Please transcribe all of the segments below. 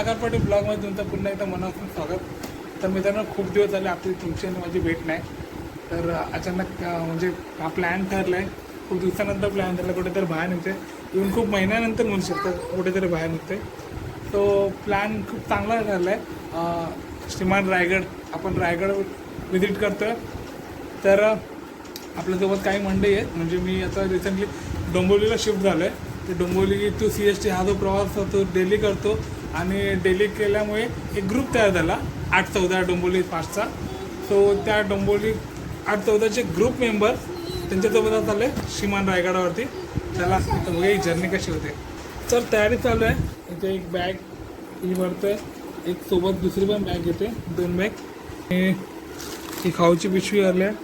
नमस्कार ब्लॉगमध्ये तुमचं पुन्हा एकदा मनापासून स्वागत. तर मित्रांनो खूप दिवस झाले आपली तुमची आणि माझी भेट नाही. तर अचानक म्हणजे हा प्लॅन ठरला आहे खूप दिवसानंतर प्लॅन ठरला कुठेतरी बाहेर निघते येऊन खूप महिन्यानंतर म्हणू शकतं कुठेतरी बाहेर निघते तो प्लॅन खूप चांगला ठरला आहे श्रीमान रायगड आपण रायगड व्हिजिट करतो आहे तर आपल्यासोबत काही मंडई आहेत. म्हणजे मी आता रिसेंटली डोंबिवलीला शिफ्ट झालो आहे तर Dombivli to C S T हा जो प्रवास होतो डेली करतो. आणि डेली केल्यामुळे एक ग्रुप तयार झाला आठ चौदा डोंबोली फास्टचा सो त्या डोंबोली आठ चौदाचे ग्रुप मेंबर त्यांच्यासोबत आता आले श्रीमान रायगडावरती. त्याला आता बघा जर्नी कशी होते. तर तयारी चालू आहे. इथे एक बॅग ही भरतोय. एक सोबत दुसरी पण बॅग येते. दोन बॅग ही खाऊची पिशवी आली आहे.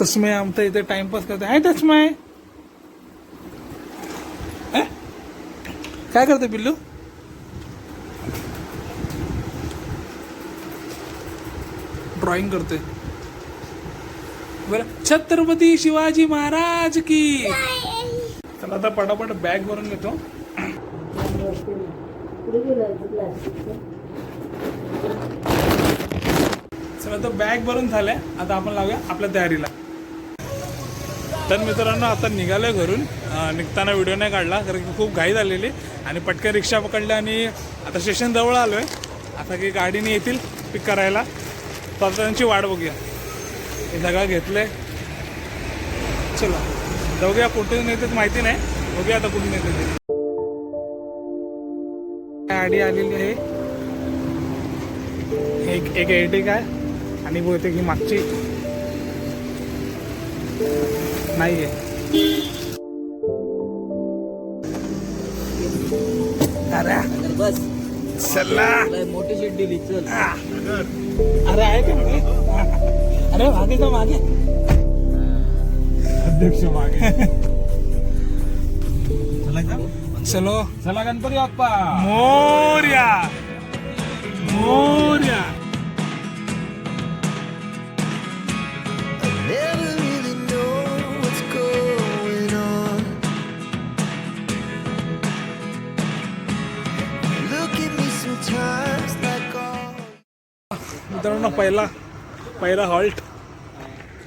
तस्मय आमचा इथे टाइमपास करते आहे तस्मय काय करते पिल्लू? ड्रॉइंग करते. बरं छत्रपती शिवाजी महाराज की. चला आता पटापट बॅग भरून घेतो. चला तर बॅग भरून झालंय. आता आपण लावूया आपल्या तयारीला. तर मित्रांनो आता निघालोय घरून. निघताना व्हिडिओ नाही काढला कारण की खूप घाई झालेली. आणि पटकन रिक्षा पकडल्या आणि आता स्टेशन जवळ आलोय. आता की गाडीने येतील पिक करायला. तर वाट बघूया. हे सगळं घेतलंय. चला बघूया कुठून येतात माहिती नाही. बघूया आता कुठून येते ते. गाडी आलेली आहे. एक एक एर्टिक आहे आणि बहुतेक ही मागची. नाहीये. अरे. बस चला. मोठी शीट दिली चल. अरे आहे का अरे मागे का मागे. अध्यक्ष मागे. चलो. चला गणपती बाप्पा. मोर्या. मोर्या. मित्रांनो पहिला पहिला हॉल्ट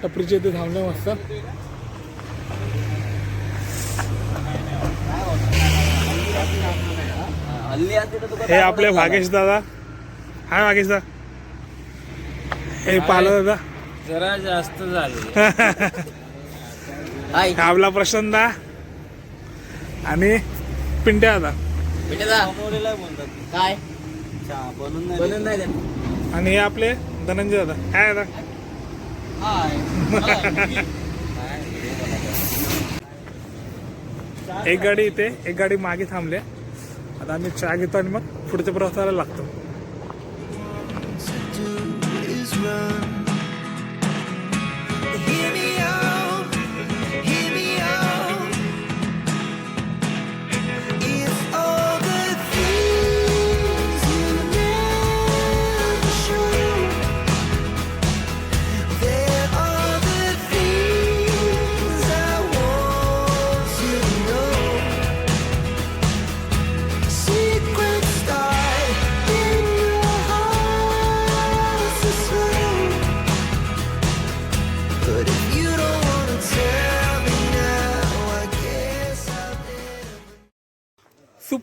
टपरीच्या इथे थांबले मस्त. हे आपले भागेश दादा. हाय भागेश दादा हे पाला दादा. जरा जास्त झाले. हाय. हा आपला प्रसन्नदा आणि पिंट्या दादा काय? बनून नाही बनून नाही देत. आणि हे आपले धनंजय दादा. काय दादा. एक गाडी इथे एक गाडी मागे थांबले. आता आम्ही चहा घेतो आणि मग पुढच्या प्रवासाला लागतो.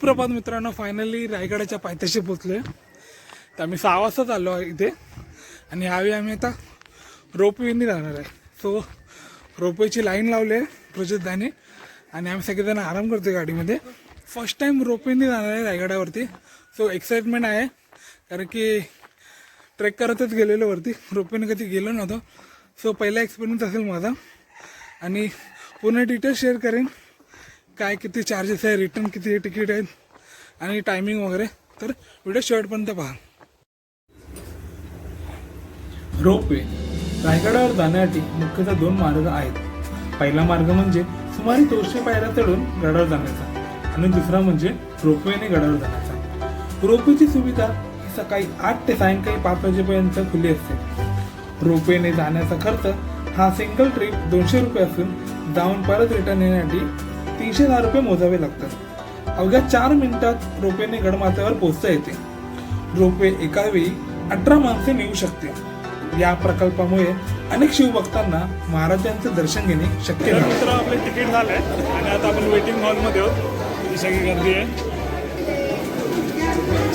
सुप्रभात मित्रांनो फायनली रायगडाच्या पायथ्याशी पोचलोय तर आम्ही सहा वाजताच आलो आहे इथे. आणि यावेळी आम्ही आता रोपवेनी राहणार आहे. सो रोपवेची लाईन लावली आहे प्रजितदाने आणि आम्ही सगळेजण आराम करतोय गाडीमध्ये. फर्स्ट टाईम रोपवेनी जाणार आहे रायगडावरती. सो एक्साइटमेंट आहे. कारण की ट्रेक करतच गेलेलो वरती. रोपवेने कधी गेलो नव्हतो. सो पहिला एक्सपिरियन्स असेल माझा. आणि पूर्ण डिटेल्स शेअर करेन. काय किती चार्जेस आहे रिटर्न किती तिकीट आहेत आणि टायमिंग वगैरे. तर व्हिडिओ शेवटपर्यंत पहा. रोपवे रायगडावर जाण्यासाठी मुख्यतः दोन मार्ग आहेत. पहिला मार्ग म्हणजे सुमारे दोनशे पायऱ्या चढून गडावर जाण्याचा आणि दुसरा म्हणजे रोपवेने गडावर जाण्याचा. रोपवेची सुविधा ही सकाळी आठ ते सायंकाळी पाच वाजेपर्यंत खुली असते. रोपवेने जाण्याचा खर्च हा सिंगल ट्रिप दोनशे रुपये असून जाऊन परत रिटर्न येण्यासाठी तीनशे दहा रुपये मोजावे लागतात. अवघ्या चार मिनिटात रोपेने गडमाथ्यावर पोहोचता येते. रोपवे एका वेळी अठरा माणसे नेऊ शकते. या प्रकल्पामुळे अनेक शिवभक्तांना महाराजांचे दर्शन घेणे शक्य मित्र आपले तिकीट झालंय आणि आता आपण वेटिंग हॉलमध्ये आहोत. ही सगळी गर्दी आहे.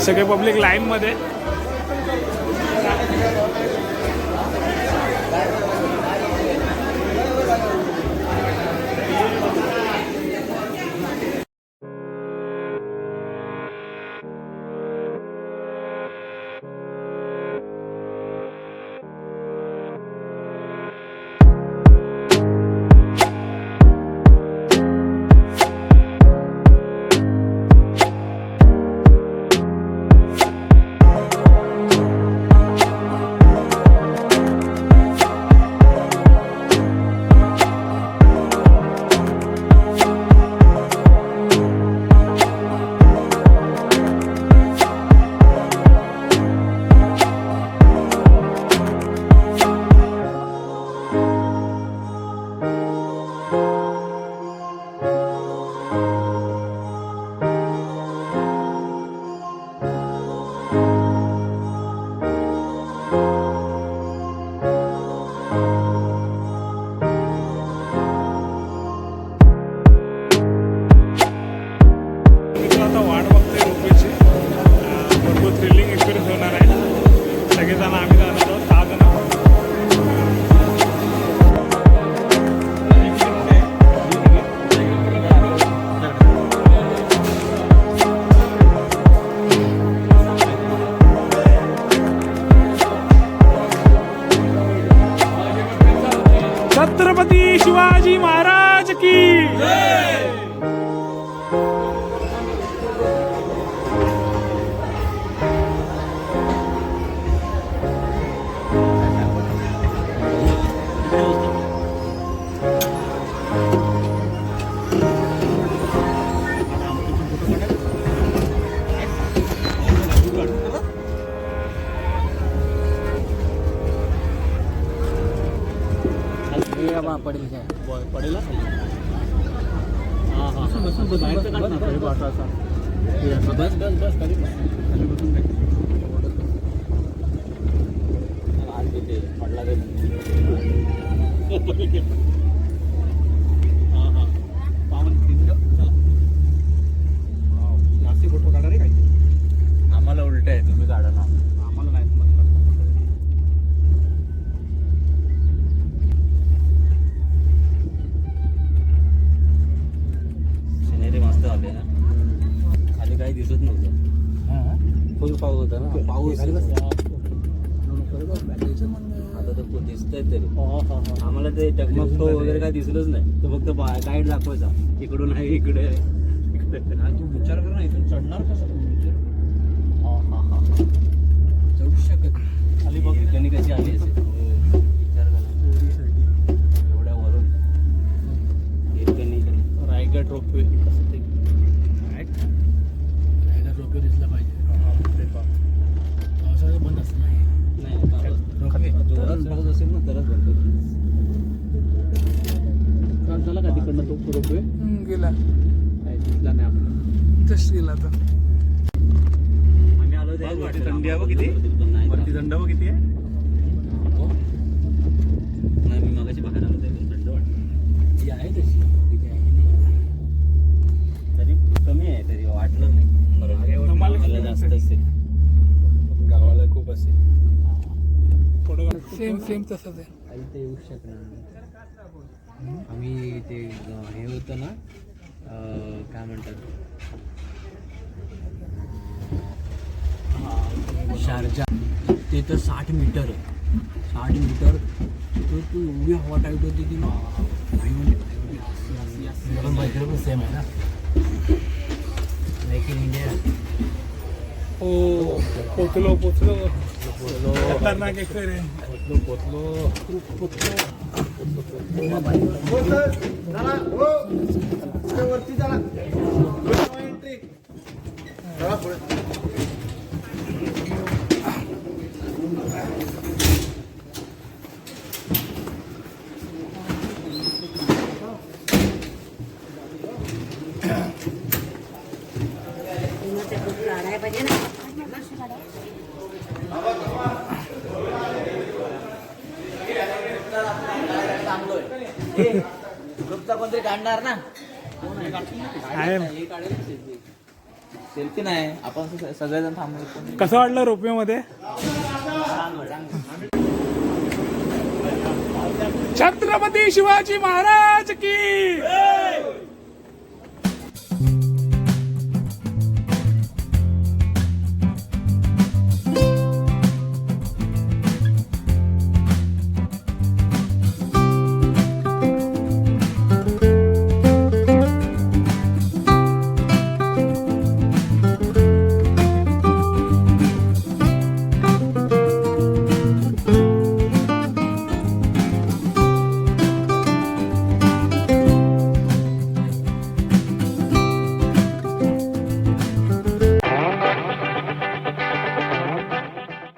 सगळे पब्लिक लाईनमध्ये पडला रे. हा, हा. पावन खिंड. चला. जास्ती फोटो काढा रे काही आम्हाला उलट आहे तुम्ही काढा ना आम्हाला नाही तुम्हाला काढा. सिनेरी मस्त आले ना खाली काही दिसत नव्हतं फुल पाऊस होता ना पाऊस आता तर खूप दिसतंय तरी आम्हाला ते टकमक तो वगैरे काय दिसलंच नाही. तो फक्त गाईड दाखवायचा. इकडून आहे इकडे आहे. तू विचार कर ना इथून चढणार कसं चढू शकत खाली बघ. ठिकाणी कशी आली असेल? ना. एवढ्या वरून. रायगड रोपवे. रायगड रोपवे दिसला बघ किती. वरती थंड बघ किती आहे? हो. नाही मी मगाशी बाहेर आलो थंड वाटलं ती आहे तशी तरी कमी आहे तरी वाटलं नाही. जास्त असेल. गावाला खूप असेल. सेम सेम तसंच आहे. काही ते येऊ शकणार. आम्ही ते हे होतं ना अं, काय म्हणतात? शारजा ते तर साठ मीटर आहे. साठ मीटर तर तू एवढी हवा टाईट होती ती पण सेम आहे ना. मेक इन इंडिया हो पोचलो पोचलो. पोचलो खतरनाक पोचलो पोचलो. हो, पोचलो हो. वरती झाला ग्रुपचा कोणतरी काढणार ना. आहे. ना. सेल्फी नाही आपण सगळेजण थांबलो कसं वाटलं रोपवेमध्ये? छत्रपती शिवाजी महाराज की